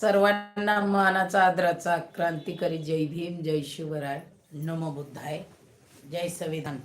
सर्वांना मानाचा आदराचा क्रांतिकारी जय भीम जय शिवराय. नमो बुद्धाय. जय संविधान.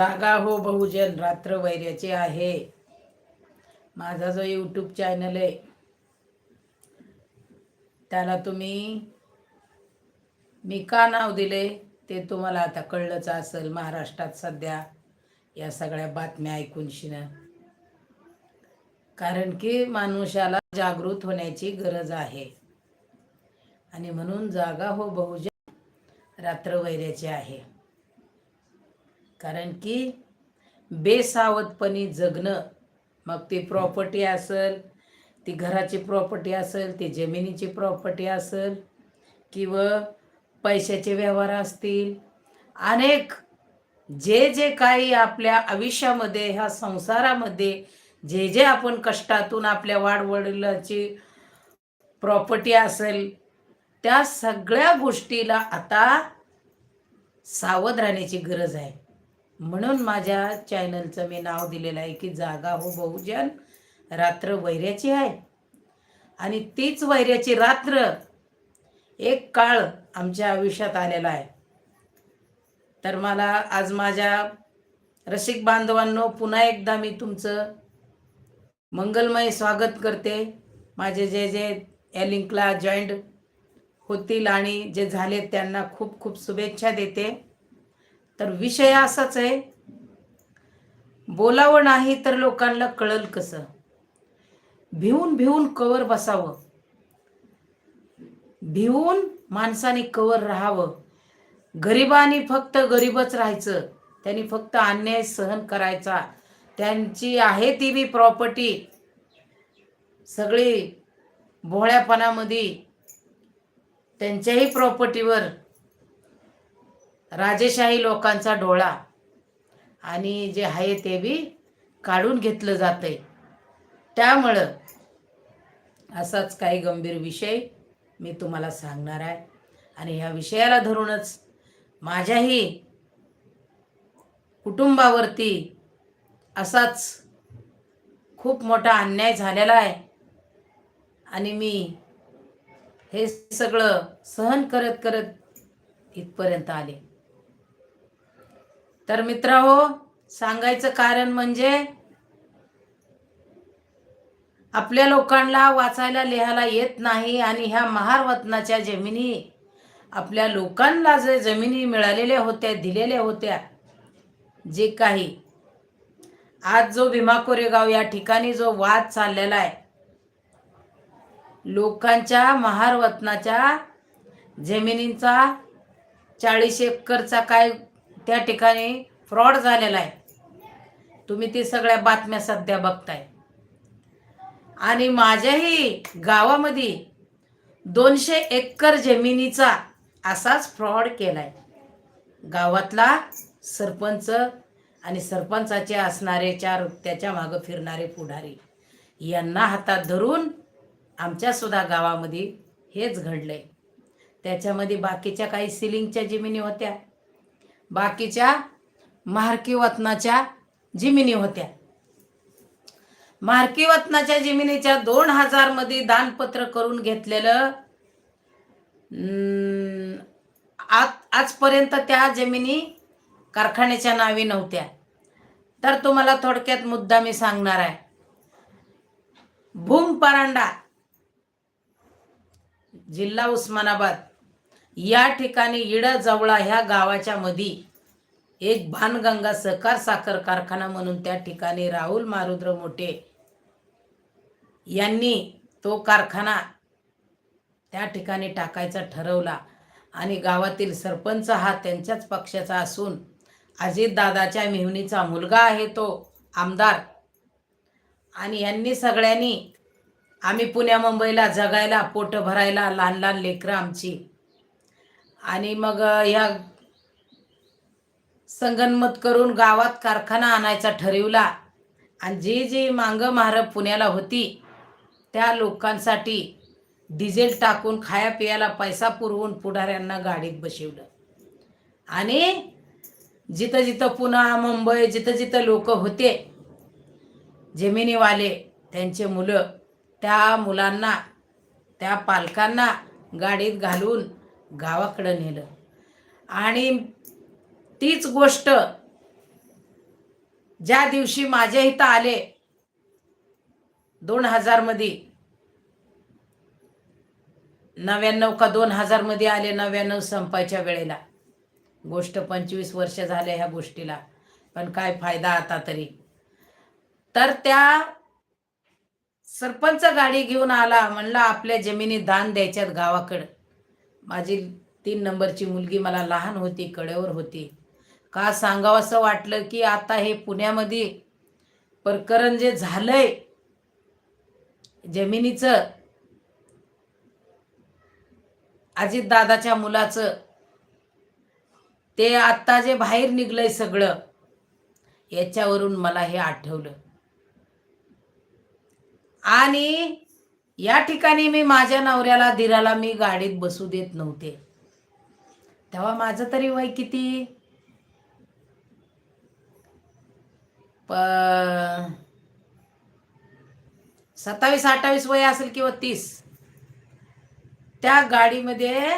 जागा हो बहुजन रात्र वैर्याचे आहे. माझा जो यूट्यूब चॅनल आहे त्याला तुम्ही मी का नाव दिले ते तुम्हाला आता कळलंच असेल महाराष्ट्रात सध्या या सगळ्या बातम्या ऐकून शिन कारण की माणूसाला जागृत होण्याची गरज आहे. आणि म्हणून जागा हो बहुजन रात्र वैर्याची आहे. कारण की बेसावधपणे जगणं मग ती प्रॉपर्टी असेल ती घराची प्रॉपर्टी असेल ती जमिनीची प्रॉपर्टी असेल किंवा पैशाचे व्यवहार असतील. अनेक जे जे काही आपल्या आयुष्यामध्ये ह्या संसारामध्ये जे जे आपण कष्टातून आपल्या वाडवडिलाची प्रॉपर्टी असेल त्या सगळ्या गोष्टीला आता सावध राहण्याची गरज आहे. म्हणून माझ्या चॅनलचं मी नाव दिलेलं आहे की जागा हो बहुजन रात्र वैऱ्याची आहे. आणि तीच वैऱ्याची रात्र एक काळ आमच्या आयुष्यात आलेला आहे. तर मला आज माझ्या रसिक बांधवांनो पुन्हा एकदा मी तुमचं मंगलमय स्वागत करते. माझे जे जे या लिंकला जॉईंट होतील आणि जे झाले त्यांना खूप खूप शुभेच्छा देते. तर विषय असाच आहे. बोलावं नाही तर लोकांना कळल कसं? भिवून भिवून कवर बसावं. भिवून माणसाने कवर राहावं. गरिबांनी फक्त गरीबच राहायचं. त्यांनी फक्त अन्याय सहन करायचा. त्यांची आहे ती बी प्रॉपर्टी सगळी भोळ्यापणामध्ये त्यांच्याही प्रॉपर्टीवर राजेशाही लोकांचा डोळा आणि जे आहे ते बी काढून घेतलं जातंय. त्यामुळं असाच काही गंभीर विषय मी तुम्हाला सांगणार आहे. आणि ह्या विषयाला धरूनच माझ्याही कुटुंबावरती असाच खूप मोठा अन्याय झालेला आहे. आणि मी हे सगळं सहन करत करत इथपर्यंत आले. तर मित्र हो सांगायचं कारण म्हणजे आपल्या लोकांना वाचायला लिहायला येत नाही आणि ह्या महारवतनाच्या जमिनी आपल्या लोकांना जे जमिनी मिळालेल्या होत्या दिलेल्या होत्या जे काही आज जो भीमा कोरेगाव या ठिकाणी जो वाद चाललेला आहे लोकांच्या महारवतनाच्या जमिनींचा चाळीस एकरचा काय त्या ठिकाणी फ्रॉड झालेला आहे. तुम्ही ती सगळ्या बातम्या सध्या बघताय. आणि माझ्याही गावामध्ये दोनशे एकर जमिनीचा असाच फ्रॉड केलाय. गावातला सरपंच आणि सरपंचाचे असणारे चार त्याच्या मागं फिरणारे पुढारी यांना हातात धरून आमच्यासुद्धा गावामध्ये हेच घडलं आहे त्याच्यामध्ये बाकीच्या काही सिलिंगच्या जमिनी होत्या. बाकीच्या महारकी वतनाच्या जिमिनी होत्या. महारकी वतनाच्या जिमिनीच्या दोन हजारमध्ये दानपत्र करून घेतलेलं आज आजपर्यंत त्या जमिनी कारखान्याच्या नावी नव्हत्या. तर तुम्हाला थोडक्यात मुद्दा मी सांगणार आहे. भूम परांडा जिल्हा उस्मानाबाद या ठिकाणी इडजवळा ह्या गावाच्या मधी एक भानगंगा सहकार साखर कारखाना म्हणून त्या ठिकाणी राहुल मारुद्र मोठे यांनी तो कारखाना त्या ठिकाणी टाकायचा ठरवला. आणि गावातील सरपंच हा त्यांच्याच पक्षाचा असून अजितदादाच्या मेहनीचा मुलगा आहे तो आमदार. आणि यांनी सगळ्यांनी आम्ही पुण्या मुंबईला जगायला पोट भरायला लहान लहान लेकरं आमची आणि मग ह्या संगनमत करून गावात कारखाना आणायचा ठरवला. आणि जी जी मांग महार पुण्याला होती त्या लोकांसाठी डिझेल टाकून खाया पियाला पैसा पुरवून पुढाऱ्यांना गाडीत बसवलं. आणि जिथं जिथं पुन्हा मुंबई जिथं जिथं लोक होते जमिनीवाले त्यांचे मुलं त्या मुलांना त्या पालकांना गाडीत घालून गावाकडं नेलं. आणि तीच गोष्ट ज्या दिवशी माझ्या इथं आले दोन हजारमध्ये नव्याण्णव का दोन हजारमध्ये आले नव्याण्णव संपायच्या वेळेला. गोष्ट पंचवीस वर्ष झाले ह्या गोष्टीला पण काय फायदा आता तरी. तर त्या सरपंच गाडी घेऊन आला म्हणला आपल्या जमिनी दान द्यायच्यात गावाकडं. माझी तीन नंबरची मुलगी मला लहान होती कडेवर होती. का सांगावं असं वाटलं की आता हे पुण्यामध्ये प्रकरण जे झालंय. जमिनीचं अजितदादाच्या मुलाचं ते आत्ता जे बाहेर निघलंय सगळं याच्यावरून मला हे आठवलं. आणि या ठिकाणी मी माझ्या नवऱ्याला धीराला मी गाडीत बसू देत नव्हते. तेव्हा माझं तरी वय किती? प सत्तावीस अठ्ठावीस वय असेल किंवा तीस. त्या गाडीमध्ये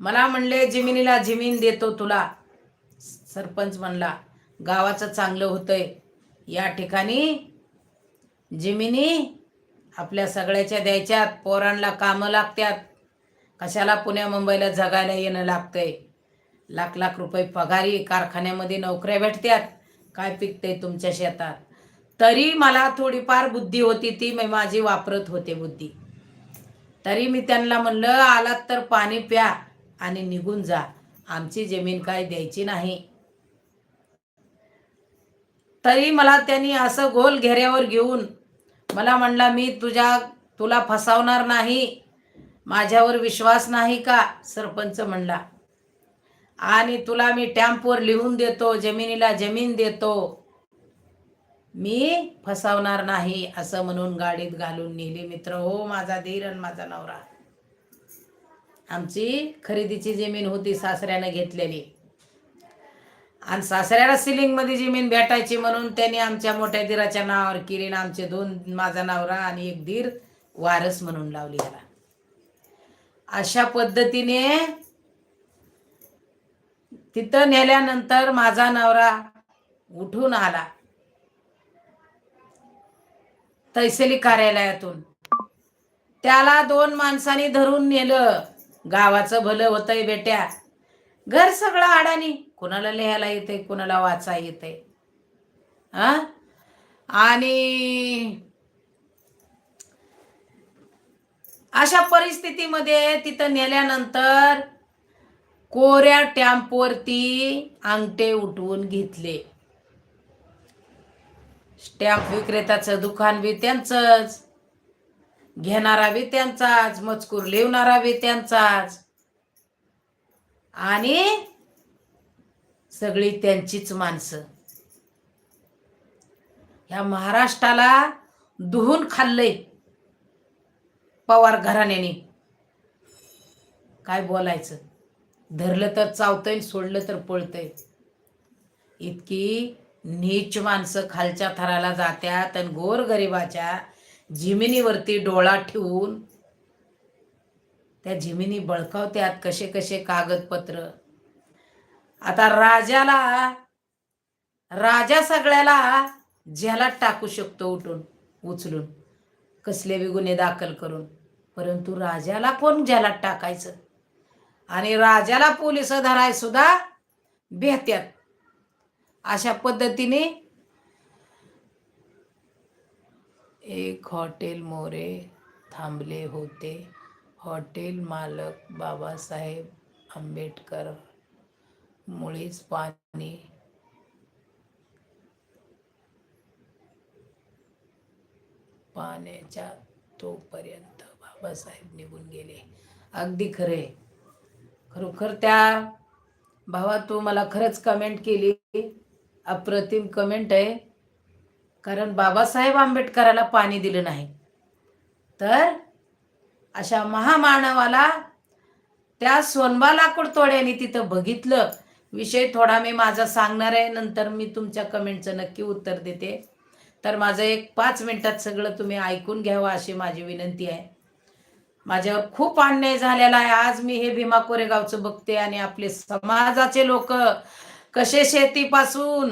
मला म्हणले जिमिनीला जिमीन देतो तुला. सरपंच म्हणला गावाचं चांगलं होतंय. या ठिकाणी जिमिनी आपल्या सगळ्याच्या द्यायच्यात पोरांना कामं लागत्यात. कशाला पुण्या मुंबईला जगायला येणं लागतंय? लाख लाख रुपये पगारी कारखान्यामध्ये नोकऱ्या भेटत्यात. काय पिकतंय तुमच्या शेतात? तरी मला थोडीफार बुद्धी होती ती मी माझी वापरत होते बुद्धी. तरी मी त्यांना म्हणलं आलात तर पाणी प्या आणि निघून जा. आमची जमीन काय द्यायची नाही. तरी मला त्यांनी असं गोल घेऱ्यावर घेऊन मला म्हणला मी तुझ्या तुला फसावणार नाही माझ्यावर विश्वास नाही का? सरपंच म्हणला. आणि तुला मी टॅम्पवर लिहून देतो जमिनीला जमीन देतो. मी फसावणार नाही असं म्हणून गाडीत घालून नेली मित्र. हो माझा धीर आणि माझा नवरा. आमची खरेदीची जमीन होती सासऱ्यानं घेतलेली. आणि सासऱ्याला सिलिंगमध्ये जमीन भेटायची म्हणून त्यांनी आमच्या मोठ्या दीराच्या नावावर केली आमचे दोन माझा नवरा आणि एक धीर वारस म्हणून लावली याला अशा पद्धतीने तिथं नेल्यानंतर माझा नवरा उठून आला. तहसीली कार्यालयातून. त्याला दोन माणसांनी धरून नेलं. गावाचं भलं होतंय बेट्या. घर सगळं अडाणी कोणाला लिहायला येते कुणाला वाचा येते हा? आणि अशा परिस्थितीमध्ये तिथं नेल्यानंतर कोऱ्या टॅम्पवरती अंगठे उठवून घेतले. स्टॅम्प विक्रेत्याचं दुकान बी त्यांचंच. घेणारा बी त्यांचाच मजकूर लिवणारा बी त्यांचाच. आणि सगळी त्यांचीच माणसं. ह्या महाराष्ट्राला दुहून खाल्लंय पवार घराण्याने. काय बोलायचं? धरलं तर चावतंय सोडलं तर पळतंय. इतकी नीच माणसं खालच्या थराला जात्यात आणि गोरगरिबाच्या जिमिनीवरती डोळा ठेवून त्या जिमिनी बळकावत्यात कसे कसे कागदपत्र. आता राजाला राजा सगळ्याला ज्याला टाकू शकतो उठून उचलून. कसले बी गुन्हे दाखल करून. परंतु राजाला कोण ज्याला टाकायचं? आणि राजाला पोलीस धराय सुद्धा भेत्यात अशा पद्धतीने एक हॉटेल मोरे थांबले होते. हॉटेल मालक बाबासाहेब आंबेडकर मुळीच पाणी. पाण्याच्या तोपर्यंत बाबासाहेब निघून गेले. अगदी खरे. खरोखर त्या भावा तू मला खरंच कमेंट केली. अप्रतिम कमेंट आहे. कारण बाबासाहेब आंबेडकराला पाणी दिलं नाही. तर अशा महामानवाला त्या सोनबा लाकूड तोड्याने तिथं बघितलं. विषय थोडा मी माझा सांगणार आहे नंतर मी तुमच्या कमेंटचं नक्की उत्तर देते. तर माझं एक पाच मिनिटात सगळं तुम्ही ऐकून घ्यावं अशी माझी विनंती आहे. माझ्यावर खूप अन्याय झालेला आहे. आज मी हे भीमा कोरेगावचं बघते आणि आपले समाजाचे लोक कसे शेतीपासून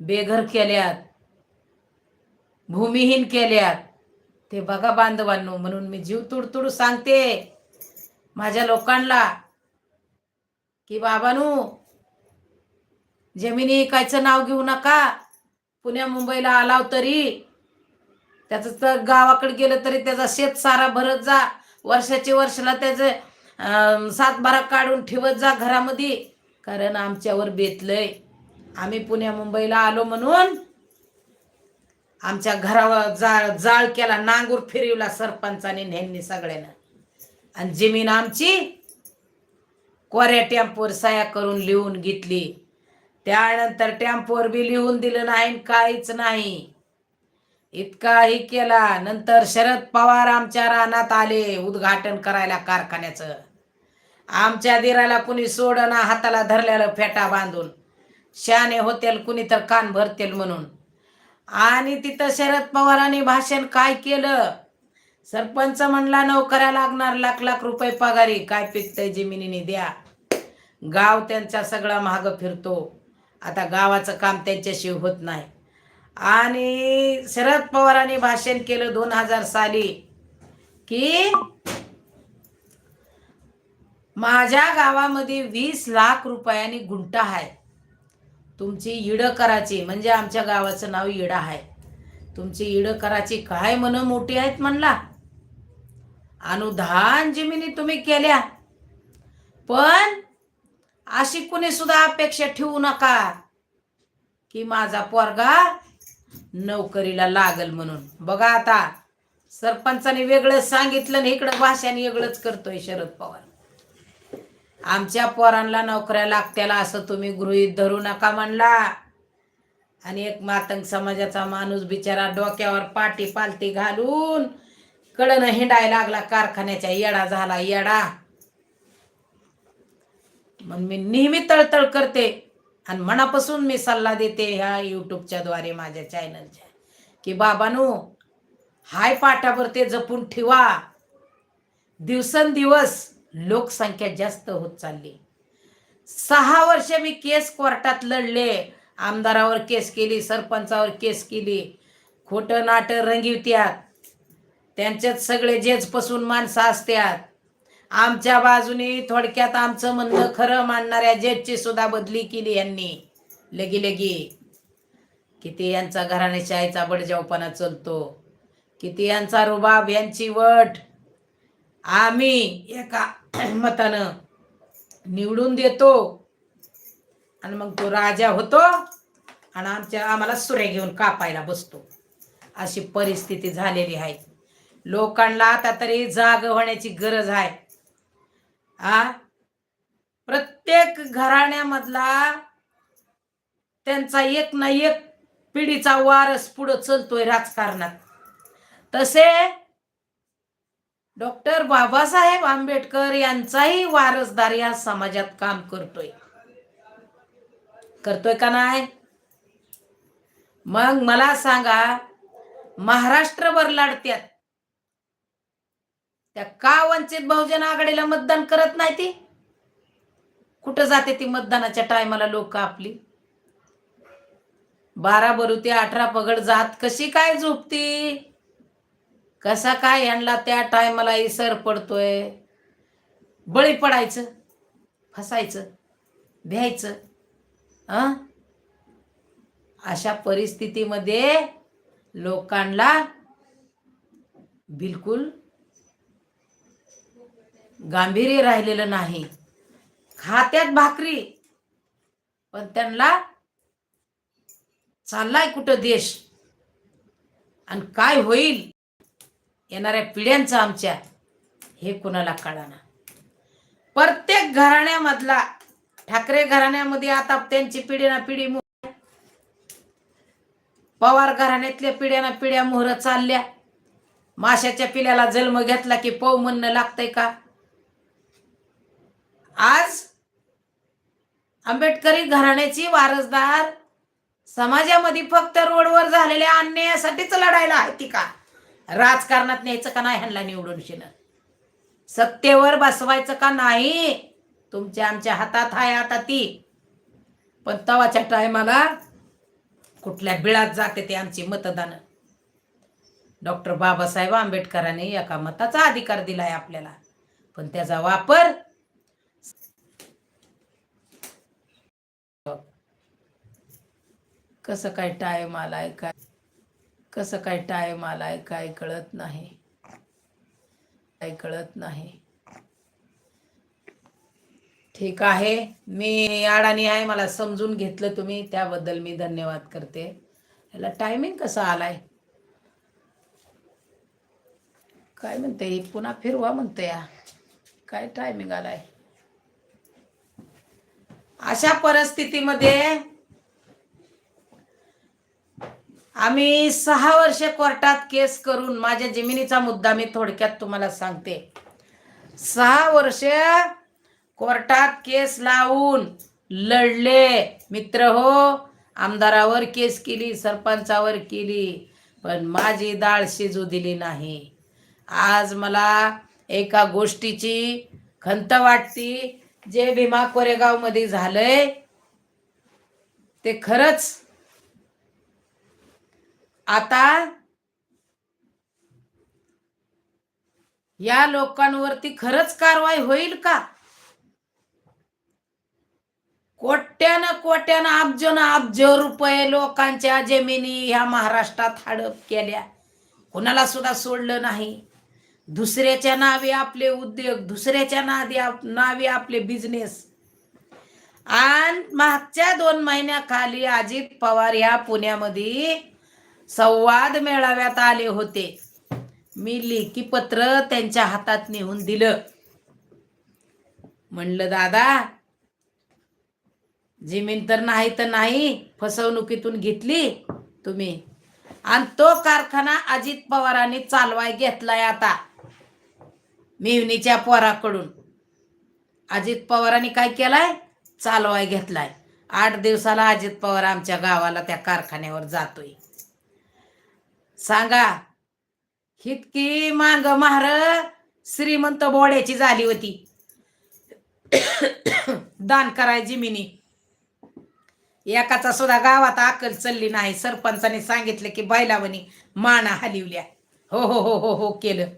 बेघर केल्यात भूमिहीन केल्यात ते बघा बांधवांनो म्हणून मी जीव तुडतुड सांगते माझ्या लोकांना की बाबानू जमिनी इकायचं नाव घेऊ नका. पुण्या मुंबईला आलाव तरी त्याचं तर गावाकडे गेलं तरी त्याचा शेत सारा भरत जा. वर्षाचे वर्षाला त्याचं सातबारा काढून ठेवत जा घरामध्ये. कारण आमच्यावर बेतलंय. आम्ही पुण्या मुंबईला आलो म्हणून आमच्या घरावर जाळ जाळ केला नांगूर फिरवला सरपंचाने नेहमी सगळ्यांना. आणि जमीन आमची कोऱ्या टॅम्पोवर सया करून लिहून घेतली. त्यानंतर टॅम्पोवर बी लिहून दिलं नाही आणि काहीच नाही. इतकाही केला. नंतर शरद पवार आमच्या रानात आले उद्घाटन करायला कारखान्याचं. आमच्या दिराला कुणी सोडना हाताला धरलेलं फेटा बांधून. शाने होतेल कुणी तर कान भरतेल म्हणून. आणि तिथं शरद पवारांनी भाषण काय केलं? सरपंच म्हणला नोकऱ्या लागणार लाख लाख रुपये पगारी. काय पिकतंय जमिनीने द्या. गाव त्यांचा सगळा महाग फिरतो. आता गावाचं काम त्यांच्याशी होत नाही. आणि शरद पवारांनी भाषण केलं दोन हजार साली की माझ्या गावामध्ये वीस लाख रुपयांनी गुंठा आहे. तुमची इड कराची म्हणजे आमच्या गावाचं नाव इडा आहे. तुमची इड कराची काय मन मोठी आहेत म्हणला? अनुदान जमिनी तुम्ही केल्या. पण अशी कुणी सुद्धा अपेक्षा ठेवू नका की माझा पोरगा नोकरीला लागल म्हणून. बघा आता सरपंचाने वेगळं सांगितलं आणि इकडं भाषाने वेगळंच करतोय शरद पवार. आमच्या पोरांना नोकऱ्या लागत्याला असं तुम्ही गृहीत धरू नका म्हणला. आणि एक मातंग समाजाचा माणूस बिचारा डोक्यावर पाटी पालती घालून कडनं हिंडायला लागला कारखान्याच्या येडा झाला येडा. मग मी नेहमी तळतळ करते आणि मनापासून मी सल्ला देते ह्या युट्यूबच्या द्वारे माझ्या चॅनलच्या की बाबानू हाय पाठावर ते जपून ठेवा. दिवसेंदिवस लोकसंख्या जास्त होत चालली. सहा वर्ष मी केस कोर्टात लढले. आमदारावर केस केली सरपंचावर केस केली. खोटं नाटं रंगवित्यात. त्यांच्यात सगळे जेजपासून माणसं असत्यात. आमच्या बाजूने थोडक्यात आमचं म्हणणं खरं मांडणाऱ्या जेजची सुद्धा बदली केली यांनी. लगी लगी. किती यांचा घराण्याच्या बडजावपणा चलतो. किती यांचा रुबाब यांची वट. आम्ही एका मतानं निवडून देतो. आणि मग तो राजा होतो आणि आमच्या आम्हाला सुरे घेऊन कापायला बसतो. अशी परिस्थिती झालेली आहे. लोकांना आता तरी जाग होण्याची गरज आहे. आ? प्रत्येक घराण्यामधला त्यांचा एक ना एक पिढीचा वारस पुढं चलतोय राजकारणात. तसे डॉक्टर बाबासाहेब आंबेडकर यांचाही वारसदार या समाजात काम करतोय. करतोय का नाही? मग मला सांगा महाराष्ट्रभर लाडत्यात. त्या का वंचित बहुजन आघाडीला मतदान करत नाही ती? कुठं जाते ती मतदानाच्या टायमाला लोक आपली? बारा बरू ते अठरा पगड जात कशी काय झोपती? कसा काय यांना त्या टायमाला इसर पडतोय? बळी पडायचं फसायचं भ्यायचं अं? अशा परिस्थितीमध्ये लोकांना बिलकुल गांभीर्य राहिलेलं नाही. खात्यात भाकरी पण त्यांना चाललाय कुठं देश? आणि काय होईल? येणाऱ्या पिढ्यांचं आमच्या हे कुणाला कळाना. प्रत्येक घराण्यामधला ठाकरे घराण्यामध्ये आता त्यांची पिढी ना पिढी मोह पवार घराण्यातल्या पिढ्या ना पिढ्या मोहर चालल्या. माशाच्या पिल्याला जन्म घेतला की पौ म्हणणं लागतंय का? आज आंबेडकरी घराण्याची वारसदार समाजामध्ये फक्त रोडवर झालेल्या अन्यायासाठीच लढायला आहे ती का? राजकारणात न्यायचं का नाही ह्यांना निवडून शिणं? सत्तेवर बसवायचं का नाही? तुमच्या आमच्या हातात आहे आता ती. पण तवाच्या टायमाला कुठल्या बिळात जाते ते आमची मतदान? डॉक्टर बाबासाहेब आंबेडकरांनी एका मताचा अधिकार दिलाय आपल्याला. पण त्याचा वापर कसं काय टाइम आलाय काय कसं काय टाइम आलाय काय कळत नाही. काय कळत नाही. ठीक आहे. मी अडाणी आहे मला समजून घेतलं तुम्ही. त्याबद्दल मी धन्यवाद करते. याला टायमिंग कसा आलाय? काय म्हणते पुन्हा फिरवा म्हणते या. काय टायमिंग आलाय? अशा परिस्थितीमध्ये आम्ही सहा वर्ष कोर्टात केस करून माझ्या जमिनीचा मुद्दा मी थोडक्यात तुम्हाला सांगते. सहा वर्ष कोर्टात केस लावून लढले. मित्र हो आमदारावर केस केली सरपंचावर केली पण माझी डाळ शिजू दिली नाही. आज मला एका गोष्टीची खंत वाटती जे भीमा कोरेगावमध्ये झालंय ते खरंच आता या लोकांवरती खरंच कारवाई होईल का? कोट्यानं कोट्यानं अब्जोन अब्ज रुपये लोकांच्या जमिनी ह्या महाराष्ट्रात हडप केल्या. कुणाला सुद्धा सोडलं नाही. दुसऱ्याच्या नावे आपले उद्योग दुसऱ्याच्या नादी आप- नावे आपले बिझनेस आणि मागच्या दोन महिन्याखाली अजित पवार या पुण्यामध्ये संवाद मेळाव्यात आले होते. मी लेखी पत्र त्यांच्या हातात नेऊन दिलं. म्हणलं दादा जमीन तर नाही तर नाही फसवणुकीतून घेतली तुम्ही. आणि तो कारखाना अजित पवारांनी चालवाय घेतलाय आता मेवणीच्या पोराकडून. अजित पवारांनी काय केलाय? चालवाय घेतलाय. आठ दिवसाला अजित पवार आमच्या गावाला त्या कारखान्यावर जातोय. सांगा. इतकी मांग महार श्रीमंत बोड्याची झाली होती. दान कराय जिमिनी. एकाचा सुद्धा गावात अकल चालली नाही. सरपंचाने सांगितलं की बैलावणी माना हलिवल्या. हो हो हो हो हो केलं.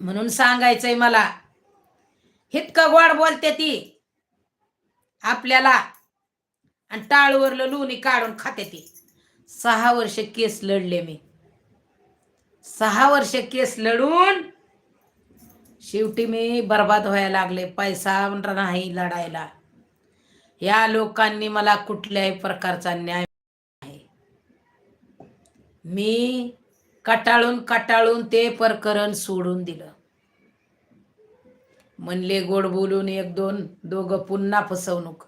म्हणून सांगायचंय मला इतकं गोड बोलते ती. आपल्याला आणि टाळूवरलं लोणी काढून खाते ती. सहा वर्ष केस लढले मी. सहा वर्ष केस लढून शेवटी मी बर्बाद व्हायला लागले. पैसा नाही लढायला. या लोकांनी मला कुठल्याही प्रकारचा न्याय नाही. मी कटाळून कटाळून ते प्रकरण सोडून दिलं. म्हणले गोड बोलून एक दोन दोघं पुन्हा फसवणूक.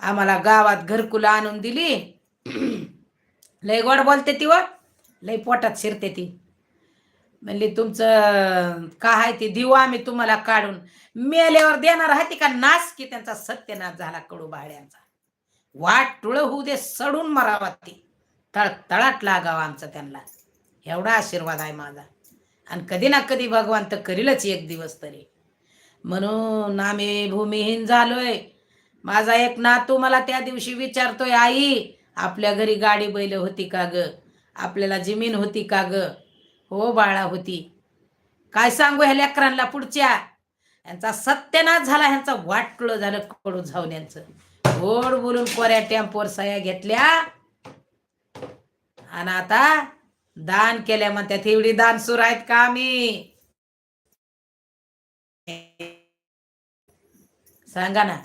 आम्हाला गावात घरकुला आणून दिली लय गोड बोलते ती व. लय पोटात शिरते ती. म्हणली तुमचं काय आहे ते देऊ आम्ही तुम्हाला काढून. मेल्यावर देणार आहे ती का नाश की त्यांचा सत्यनाश झाला कडू भाड्यांचा वाट टुळ होऊ दे सडून मरावा ती. तळ तळाट लागावा आमचा त्यांना. एवढा आशीर्वाद आहे माझा. आणि कधी ना कधी भगवान तर करीलच एक दिवस तरी. म्हणून आम्ही भूमिहीन झालोय. माझा एक नातू मला त्या दिवशी विचारतोय आई आपल्या घरी गाडी बैल होती का ग? आपल्याला जमीन होती का ग? हो बाळा होती. काय सांगू ह्या लेकरांना पुढच्या? यांचा सत्यनाश झाला ह्यांचा वाटलं झालं कडू जाऊन यांचं गोड बोलून कोऱ्या टेम्पोर सया घेतल्या. आणि आता दान केल्या म्हणतात एवढी दान सुर आहेत का आम्ही? सांगा ना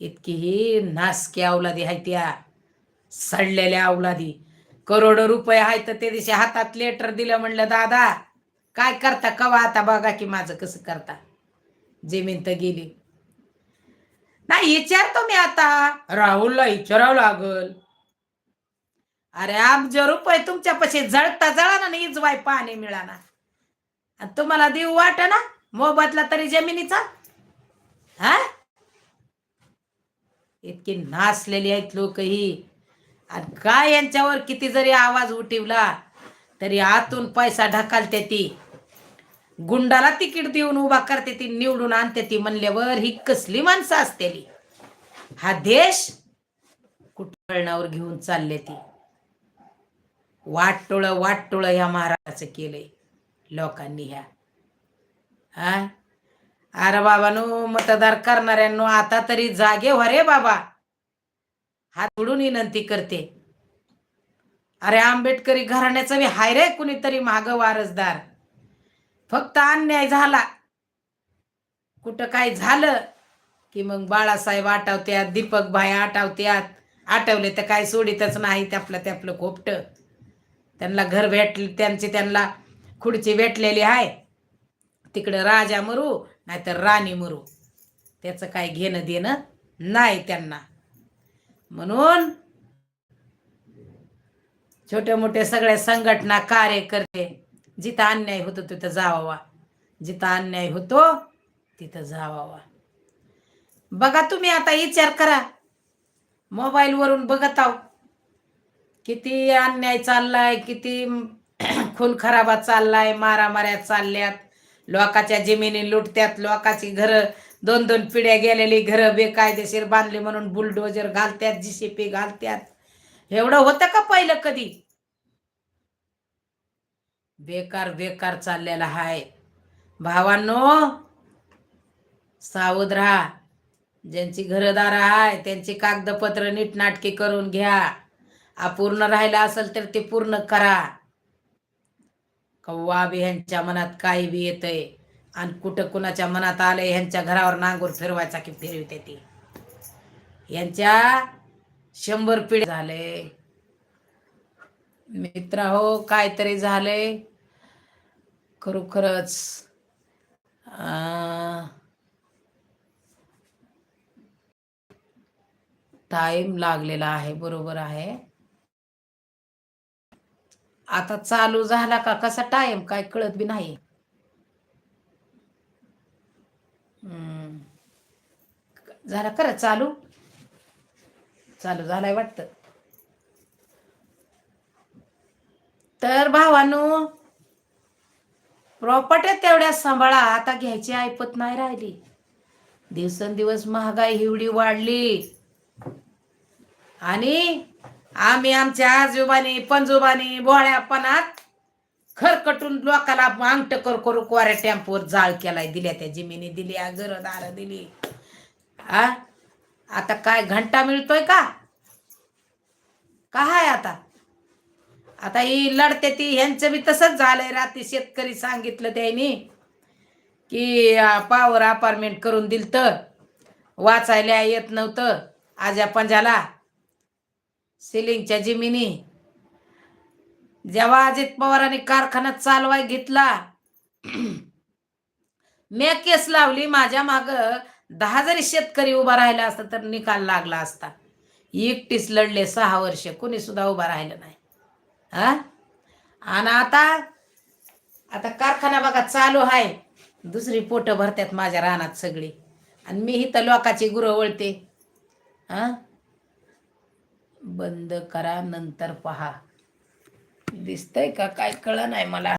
इतकी ही नासकी अवलादी आहे त्या. सडलेल्या अवलादी करोडो रुपये आहेत तर ते दिवशी हातात लेटर दिलं म्हणलं दादा काय करता? कवा आता बघा की माझं कसं करता. जमीन तर गेली. नाही विचारतो मी आता. राहुलला विचारावं लागल. अरे आमचे रुपये तुमच्यापाशी जळता जळा ना इजवाय पाणी मिळाना. आणि तुम्हाला देऊ वाट ना? मोबदला तरी जमिनीचा? हा? इतकी नासलेली आहेत लोक ही. आणि काय यांच्यावर किती जरी आवाज उठवला तरी आतून पैसा ढकालते ती. गुंडाला तिकीट देऊन उभा करते ती निवडून आणते ती म्हणल्यावर ही कसली माणसं असतेली हा देश कुठळणावर घेऊन चालले ती. वाटोळ वाटोळ ह्या महाराजाचं केलंय लोकांनी ह्या. हा? अरे बाबानो मतदार करणाऱ्यांनो आता तरी जागे व्हा रे बाबा. हात जोडून विनंती करते. अरे आंबेडकरी घराण्याचं बी हाय रे कुणीतरी माग वारसदार. फक्त अन्याय झाला. कुठं काय झालं की मग बाळासाहेब आठवत्यात दीपक भाई आठवत्यात आठवले तर काय सोडीतच नाही त्यापलं त्यापलं खोपट. त्यांना घर भेटले त्यांची त्यांना खुर्ची भेटलेली आहे तिकडं राजा मरू नाहीतर राणी मरू. त्याचं काय घेणं देणं नाही त्यांना. म्हणून छोटे मोठे सगळ्या संघटना कार्यकर्ते जिथं अन्याय होतो तिथं जावावा. जिथं अन्याय होतो तिथं जावावा. बघा तुम्ही आता विचार करा. मोबाईलवरून बघत आहो. किती अन्याय चाललाय किती खून खराबा चाललाय मारामाऱ्या चालल्यात. लोकाच्या जमिनी लुटत्यात लोकाची घरं दोन दोन पिढ्या गेलेली घरं बेकायदेशीर बांधली म्हणून बुलडोजर घालत्यात जीसीपी घालत्यात. एवढं होतं का पहिलं कधी? बेकार बेकार चाललेला हाय. भावांनो सावध राहा. ज्यांची घरदार आहे त्यांची कागदपत्र नीटनाटकी करून घ्या. अपूर्ण राहिला असेल तर ते पूर्ण करा. कव्वा बी ह्यांच्या मनात काही बी येतंय. आणि कुठं कुणाच्या मनात आलं ह्यांच्या घरावर नांगूर फिरवायचा की फिरविते ती. यांच्या शंभर पिढी झाले. मित्र हो काहीतरी झाले. खरोखरच टाइम लागलेला आहे बरोबर आहे. आता चालू झाला का? कसा टाइम काय कळत बी नाही. झाला खरं चालू. चालू झालाय वाटत. तर भावानो प्रॉपर्टी तेवढ्या सांभाळा. आता घ्यायची ऐपत नाही राहिली. दिवसेंदिवस महागाई एवढी वाढली. आणि आम्ही आमच्या आजोबानी पंजोबानी बोळ्यापणात खरकटून लोकाला अंगटकर करू कोऱ्या टेम्पोवर जाळ केलाय. दिल्या त्या जिमिनी दिल्या घरदार दिली. आ आता काय घंटा मिळतोय का? काय आता? आता ही लढते ती ह्यांचं बी तसंच झालंय रात्री शेतकरी सांगितलं त्यांनी की पावर अपार्टमेंट करून दिल तर वाचायला येत नव्हतं. आजा पंजाला सिलिंगच्या जिमिनी. जेव्हा अजित पवारांनी कारखाना चालवाय घेतला मी केस लावली माझ्या माग. दहा जरी शेतकरी उभा राहिला असता तर निकाल लागला असता. एकटीच लढले सहा वर्ष कोणी सुद्धा उभा राहिलं नाही. हा? आणि आता आता कारखाना बघा चालू आहे. दुसरी पोट भरतात माझ्या रानात सगळी. आणि मी इथं लोकाची गुरं वळते हा? बंद करा नंतर पहा. दिसतंय का? काय कळ नाही मला.